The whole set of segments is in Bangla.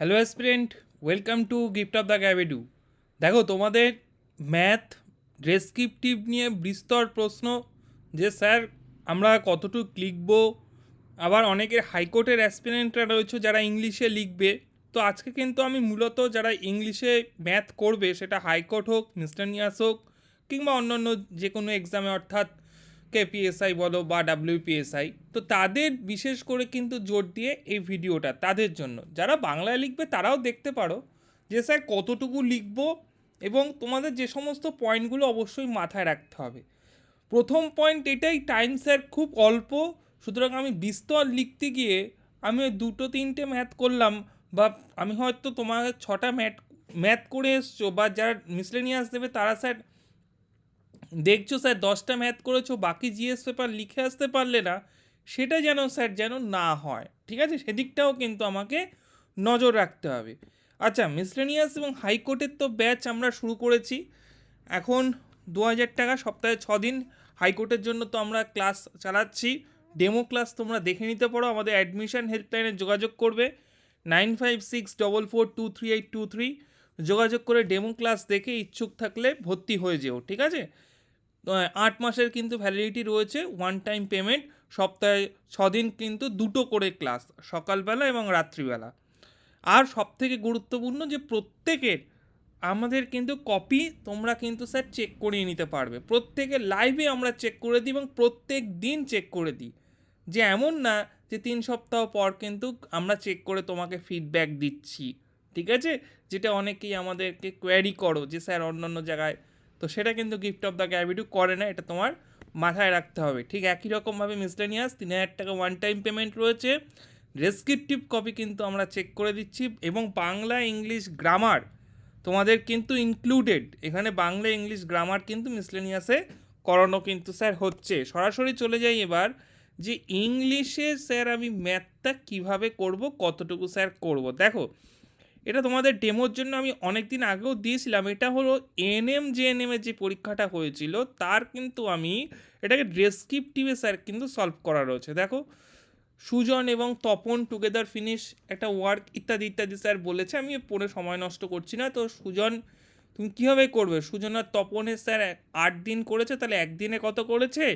Hello aspirant welcome to gift of the গ্যাবেডু দেখো, তোমাদের ম্যাথ ডেসক্রিপটিভ নিয়ে বিস্তর প্রশ্ন যে, স্যার, আমরা কতটুকু লিখব? আবার অনেকের হাইকোর্টের অ্যাসপিরেন্টরা রয়েছে যারা ইংলিশে লিখবে। তো আজকে কিন্তু আমি মূলত যারা ইংলিশে ম্যাথ করবে, সেটা হাইকোর্ট হোক মিস্টারনিয়াস হোক, কিংবা অন্যান্য যে কোনো এক্সামে অর্থাৎ কেপিএসআই বলো বা ডাব্লিউপিএসআই তো তাদের বিশেষ করে কিন্তু জোর দিয়ে এই ভিডিওটা তাদের জন্য। যারা বাংলায় লিখবে তারাও দেখতে পারো যে স্যার কতটুকু লিখব এবং তোমাদের যে সমস্ত পয়েন্টগুলো অবশ্যই মাথায় রাখতে হবে। প্রথম পয়েন্ট এটাই টাইম স্যার খুব অল্প, সুতরাং আমি বিস্তর লিখতে গিয়ে আমি ওই দুটো তিনটে ম্যাথ করলাম বা আমি হয়তো তোমার ছটা ম্যাথ ম্যাথ করে এসছো বা যারা মিসলেনিয়াস দেবে তারা স্যার দেখছ স্যার, দশটা ম্যাথ করেছ, বাকি জিএস পেপার লিখে আসতে পারলে না, সেটা যেন স্যার যেন না হয়। ঠিক আছে? সেদিকটাও কিন্তু আমাকে নজর রাখতে হবে। আচ্ছা মিসলেনিয়াস এবং হাইকোর্টের তো ব্যাচ আমরা শুরু করেছি। এখন দু হাজার টাকা, সপ্তাহে ছ দিন হাইকোর্টের জন্য তো আমরা ক্লাস চালাচ্ছি। ডেমো ক্লাস তোমরা দেখে নিতে পারো। আমাদের অ্যাডমিশন হেল্পলাইনে যোগাযোগ করবে। Nine five six double four two three eight two three যোগাযোগ করে ডেমো ক্লাস দেখে ইচ্ছুক থাকলে ভর্তি হয়ে যেও, ঠিক আছে? আট মাসের কিন্তু ভ্যালিডিটি রয়েছে ওয়ান টাইম পেমেন্ট সপ্তাহে ছদিন কিন্তু দুটো করে ক্লাস সকালবেলা এবং রাত্রিবেলা। আর সবথেকে গুরুত্বপূর্ণ যে প্রত্যেকের, আমাদের কিন্তু কপি তোমরা কিন্তু স্যার চেক করিয়ে নিতে পারবে। প্রত্যেকের লাইভে আমরা চেক করে দিই এবং প্রত্যেক দিন চেক করে দিই। যে এমন না যে তিন সপ্তাহ পর কিন্তু আমরা চেক করে তোমাকে ফিডব্যাক দিচ্ছি, ঠিক আছে? যেটা অনেকেই আমাদেরকে কোয়ারি করো যে স্যার অন্য অন্য জায়গায় তো সেটা কিন্তু গিফট অফ দ্য গ্যাভিডু করে না, এটা তোমার মাথায় রাখতে হবে। ঠিক একই রকমভাবে মিসলেনিয়াস তিন হাজার টাকা ওয়ান টাইম পেমেন্ট রয়েছে। ডেসক্রিপটিভ কপি কিন্তু আমরা চেক করে দিচ্ছি এবং বাংলা ইংলিশ গ্রামার তোমাদের কিন্তু ইনক্লুডেড এখানে বাংলা ইংলিশ গ্রামার কিন্তু মিসলেনিয়াসে করানো কিন্তু স্যার হচ্ছে। সরাসরি চলে যাই এবার যে ইংলিশে স্যার আমি ম্যাথটা কীভাবে করব, কতটুকু স্যার করব। দেখো এটা তোমাদের ডেমোর জন্য আমি অনেক দিন আগেও দিয়েছিলাম। এটা হলো এনএম জে এর যে পরীক্ষাটা হয়েছিল, তার কিন্তু আমি এটাকে ডেসক্রিপটিভে স্যার কিন্তু সলভ করা রয়েছে। দেখো, সুজন এবং তপন টুগেদার ফিনিশ একটা ওয়ার্ক ইত্যাদি ইত্যাদি স্যার বলেছে, আমি পড়ে সময় নষ্ট করছি না। তো সুজন, তুমি কীভাবে করবে? সুজন আর তপনের স্যার আট দিন করেছে, তাহলে একদিনে কত করেছে?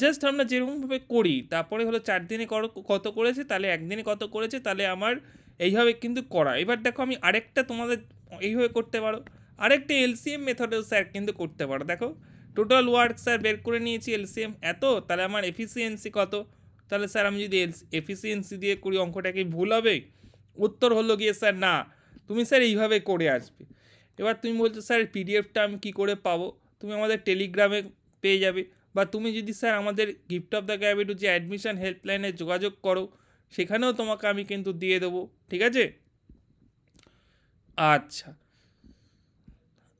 জাস্ট আমরা যেরকমভাবে করি, তারপরে হলো চার দিনে কত করেছে? তাহলে একদিনে কত করেছে? তাহলে আমার এইভাবে কিন্তু করা। এবার দেখো আমি আরেকটা তোমাদের এইভাবে করতে পারো। আরেকটা এলসিএম মেথডেও স্যার কিন্তু করতে পারো। দেখো টোটাল ওয়ার্ক স্যার বের করে নিয়েছি এলসিএম এত? তাহলে আমার এফিসিয়েন্সি কত? তাহলে স্যার আমি যদি এফিসিয়েন্সি দিয়ে করি, অঙ্কটা কি ভুল হবে? উত্তর হলো গিয়ে স্যার না। তুমি স্যার এইভাবে করে আসবে। এবার তুমি বলছো স্যার পিডিএফটা আমি কী করে পাবো? তুমি আমাদের টেলিগ্রামে পেয়ে যাবে। বা তুমি যদি স্যার আমাদের গিফট অফ দ্য গ্যাবিটু যে অ্যাডমিশন হেল্পলাইনে যোগাযোগ করো সেখানেও তোমাকে আমি কিন্তু দিয়ে দেবো, ঠিক আছে? আচ্ছা।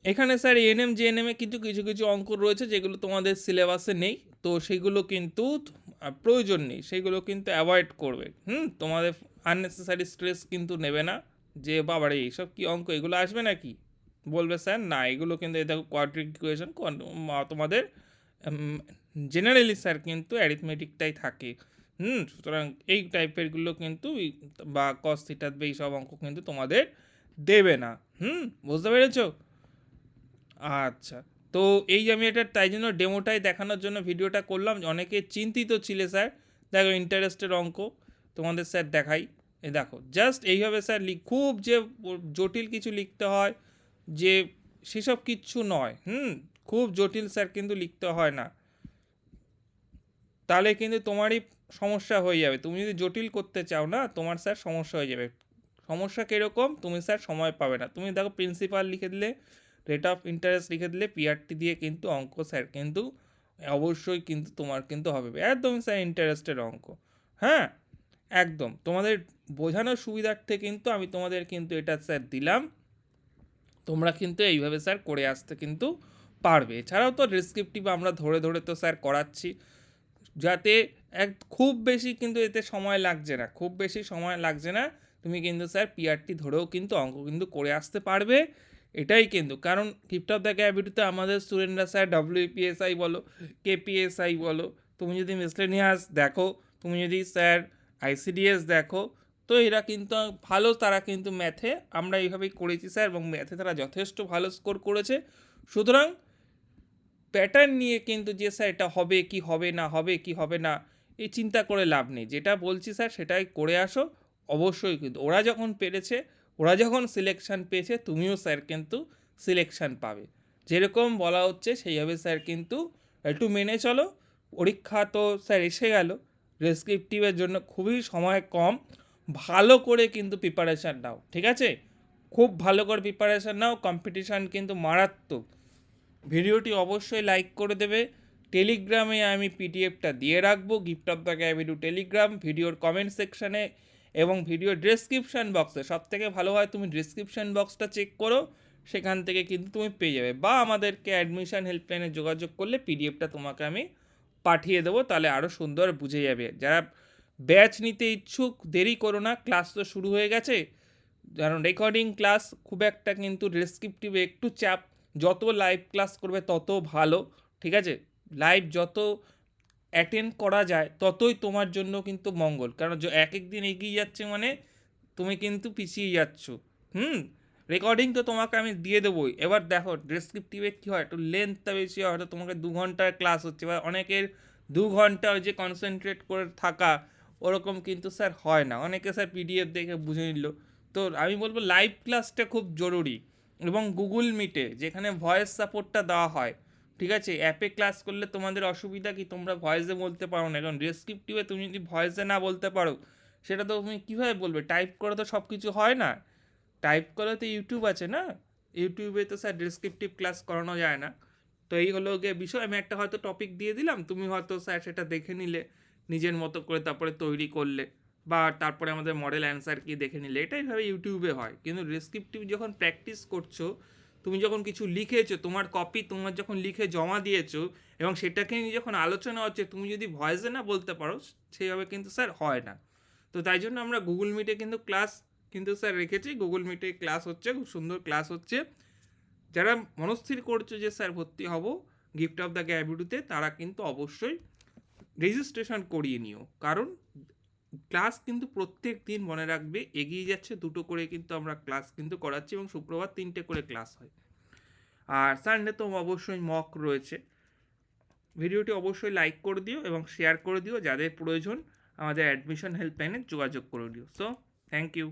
এখানে স্যার এএনএম জেএনএমে কিন্তু কিছু কিছু অঙ্ক রয়েছে যেগুলো তোমাদের সিলেবাসে নেই, তো সেগুলো কিন্তু প্রয়োজন নেই, সেগুলো কিন্তু অ্যাভয়েড করবে। হুম? তোমাদের আননেসেসারি স্ট্রেস কিন্তু নেবে না যে, বাবারে, এইসব কি অঙ্ক? এগুলো আসবে নাকি? বলবে স্যার, না, এগুলো কিন্তু দেখো কোয়াড্রিক ইকুয়েশন তোমাদের জেনারেলি স্যার কিন্তু অ্যারিথমেটিকটাই থাকে। হুম, সুতরাং এই টাইপেরগুলো কিন্তু বা কস থিটার এই সব অঙ্ক কিন্তু তোমাদের দেবে না। হুম, বুঝতে পেরেছ? আচ্ছা তো এই যে আমি এটা তাই জন্য ডেমোটাই দেখানোর জন্য ভিডিওটা করলাম। অনেকে চিন্তিত ছিলে স্যার। দেখো ইন্টারেস্টের অঙ্ক তোমাদের স্যার দেখাই। এ দেখো জাস্ট এইভাবে স্যার লিখ খুব যে জটিল কিছু লিখতে হয় যে সেসব কিচ্ছু নয়। হুম, খুব জটিল স্যার কিন্তু লিখতে হয় না। তাহলে কিন্তু তোমারই সমস্যা হয়ে যাবে। তুমি যদি জটিল করতে চাও না, তোমার স্যার সমস্যা হয়ে যাবে। সমস্যা কীরকম? তুমি স্যার সময় পাবে না। তুমি দেখো প্রিন্সিপাল লিখে দিলে রেট অফ ইন্টারেস্ট লিখে দিলে পিআরটি দিয়ে কিন্তু অঙ্ক স্যার কিন্তু অবশ্যই কিন্তু তোমার কিন্তু হবে। একদম স্যার ইন্টারেস্টের অঙ্ক। হ্যাঁ? একদম। তোমাদের বোঝানোর সুবিধার্থে কিন্তু আমি তোমাদের কিন্তু এটা স্যার দিলাম। তোমরা কিন্তু এইভাবে স্যার করে আসতে কিন্তু পারবে। এছাড়াও তো ডিসক্রিপটিভ আমরা ধরে ধরে তো স্যার করাচ্ছি। যাতে এক, খুব বেশি কিন্তু এতে সময় লাগছে না। খুব বেশি সময় লাগছে না, তুমি কিন্তু স্যার পিআরটি ধরেও কিন্তু অঙ্ক কিন্তু করে আসতে পারবে। এটাই কিন্তু, কারণ গিফট অফ দ্য ক্যাবিটিতে আমাদের স্টুডেন্টরা স্যার ডব্লিউপিএসআই বলো কেপিএসআই বলো, তুমি যদি মিসলেনিয়াস দেখো, তুমি যদি স্যার আইসিডিএস দেখো, তো এরা কিন্তু ভালো, তারা কিন্তু ম্যাথে আমরা এইভাবেই করেছি স্যার এবং ম্যাথে তারা যথেষ্ট ভালো স্কোর করেছে। সুতরাং প্যাটার্ন নিয়ে কিন্তু যে স্যার এটা হবে কি হবে না হবে কি হবে না, এই চিন্তা করে লাভ নেই। যেটা বলছি স্যার সেটাই করে আসো, অবশ্যই কিন্তু। ওরা যখন পেরেছে, ওরা যখন সিলেকশন পেয়েছে, তুমিও স্যার কিন্তু সিলেকশান পাবে। যেরকম বলা হচ্ছে, সেইভাবে স্যার কিন্তু একটু মেনে চলো। পরীক্ষা তো স্যার এসে গেল। ডেসক্রিপটিভের জন্য খুবই সময় কম। ভালো করে কিন্তু প্রিপারেশান নাও, ঠিক আছে? খুব ভালো করে প্রিপারেশান নাও। কম্পিটিশান কিন্তু মারাত্মক। ভিডিওটি অবশ্যই লাইক করে দেবে। টেলিগ্রামে আমি পিডিএফটা দিয়ে রাখব। গিফট অফ দ্য ক্যাবিডু টেলিগ্রাম ভিডিওর কমেন্ট সেকশানে এবং ভিডিও ডেসক্রিপশান বক্সে সব থেকে ভালো হয় তুমি ডেসক্রিপশান বক্সটা চেক করো, সেখান থেকে কিন্তু তুমি পেয়ে যাবে। বা আমাদেরকে অ্যাডমিশন হেল্পলাইনে যোগাযোগ করলে পিডিএফটা তোমাকে আমি পাঠিয়ে দেবো, তাহলে আরও সুন্দর বুঝে যাবে। যারা ব্যাচ নিতে ইচ্ছুক, দেরি করো না ক্লাস তো শুরু হয়ে গেছে। কারণ রেকর্ডিং ক্লাস খুব একটা কিন্তু ডেসক্রিপটিভে একটু চাপ যত লাইভ ক্লাস করবে তত ভালো, ঠিক আছে? লাইভ যত অ্যাটেন্ড করা যায় ততই তোমার জন্য কিন্তু মঙ্গল। কারণ এক এক দিন এগিয়ে যাচ্ছে মানে তুমি কিন্তু পিছিয়ে যাচ্ছ। হুম? রেকর্ডিং তো তোমাকে আমি দিয়ে দেবোই। এবার দেখো ডেসক্রিপটিভে কী হয়? একটু লেন্থটা বেশি হয়, হয়তো তোমাকে দু ঘণ্টার ক্লাস হচ্ছে। বা অনেকের দু ঘণ্টা ওই যে কনসেন্ট্রেট করে থাকা, ওরকম কিন্তু স্যার হয় না। অনেকে স্যার পিডিএফ দেখে বুঝে নিল। তো আমি বলব লাইভ ক্লাসটা খুব জরুরি। এবং গুগল মিটে, যেখানে ভয়েস সাপোর্টটা দেওয়া হয়, ঠিক আছে? অ্যাপে ক্লাস করলে তোমাদের অসুবিধা কি? তোমরা ভয়েসে বলতে পারো না। কারণ ডেসক্রিপটিভে তুমি যদি ভয়েসে না বলতে পারো, সেটা তো তুমি কীভাবে বলবে? টাইপ করে তো সব কিছু হয় না। টাইপ করে তো ইউটিউব আছে না? ইউটিউবে তো স্যার ডেসক্রিপটিভ ক্লাস করানো যায় না। তো এই হলো গিয়ে বিষয়। আমি একটা হয়তো টপিক দিয়ে দিলাম, তুমি হয়তো স্যার সেটা দেখে নিলে, নিজের মতো করে তারপরে তৈরি করলে। বা তারপরে আমাদের মডেল অ্যান্সার কি দেখে নিলে, এটাই ভাবে ইউটিউবে হয়। কিন্তু ডেসক্রিপটিভ যখন প্র্যাকটিস করছ, তুমি যখন কিছু লিখেছো, তোমার কপি তোমার যখন লিখে জমা দিয়েছ এবং সেটাকে নিয়ে যখন আলোচনা হচ্ছে, তুমি যদি ভয়েসে না বলতে পারো সেইভাবে কিন্তু স্যার হয় না। তো তাই জন্য আমরা গুগল মিটে কিন্তু ক্লাস কিন্তু স্যার রেখেছি। গুগল মিটে ক্লাস হচ্ছে, খুব সুন্দর ক্লাস হচ্ছে। যারা মনস্থির করছ যে স্যার ভর্তি হব গিফট অফ দ্য গ্যাবিডুতে তারা কিন্তু অবশ্যই রেজিস্ট্রেশন করিয়ে নিও। কারণ ক্লাস কিন্তু প্রত্যেক দিন মনে রাখবে, এগিয়ে যাচ্ছে, দুটো করে কিন্তু আমরা ক্লাস কিন্তু করাচ্ছি এবং শুক্রবার তিনটে করে ক্লাস হয়। আর সানডে তো অবশ্যই মক রয়েছে। ভিডিওটি অবশ্যই লাইক করে দিও এবং শেয়ার করে দিও, যাদের প্রয়োজন আমাদের অ্যাডমিশন হেল্পলাইনে যোগাযোগ করে দিও সো থ্যাংক ইউ